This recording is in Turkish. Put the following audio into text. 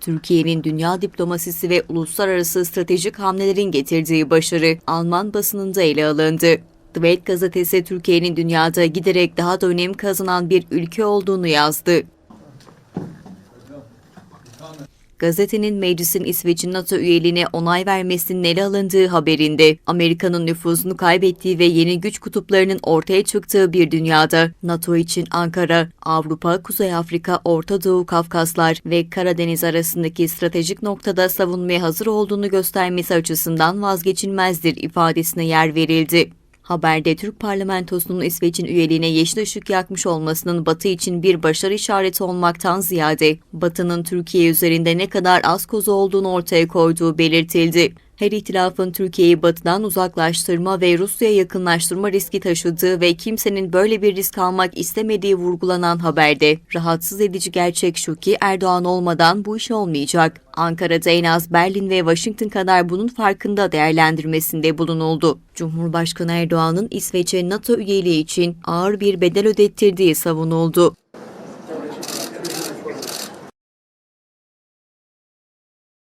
Türkiye'nin dünya diplomasisi ve uluslararası stratejik hamlelerin getirdiği başarı Alman basınında ele alındı. The Welt gazetesi Türkiye'nin dünyada giderek daha da önem kazanan bir ülke olduğunu yazdı. Gazetenin meclisin İsveç'in NATO üyeliğine onay vermesinin ele alındığı haberinde Amerika'nın nüfuzunu kaybettiği ve yeni güç kutuplarının ortaya çıktığı bir dünyada NATO için Ankara, Avrupa, Kuzey Afrika, Orta Doğu, Kafkaslar ve Karadeniz arasındaki stratejik noktada savunmaya hazır olduğunu göstermesi açısından vazgeçilmezdir ifadesine yer verildi. Haberde Türk parlamentosunun İsveç'in üyeliğine yeşil ışık yakmış olmasının Batı için bir başarı işareti olmaktan ziyade Batı'nın Türkiye üzerinde ne kadar az kozu olduğunu ortaya koyduğu belirtildi. Her itilafın Türkiye'yi batıdan uzaklaştırma ve Rusya'ya yakınlaştırma riski taşıdığı ve kimsenin böyle bir risk almak istemediği vurgulanan haberde rahatsız edici gerçek şu ki Erdoğan olmadan bu iş olmayacak. Ankara'da en az Berlin ve Washington kadar bunun farkında değerlendirmesinde bulunuldu. Cumhurbaşkanı Erdoğan'ın İsveç'e NATO üyeliği için ağır bir bedel ödettirdiği savunuldu.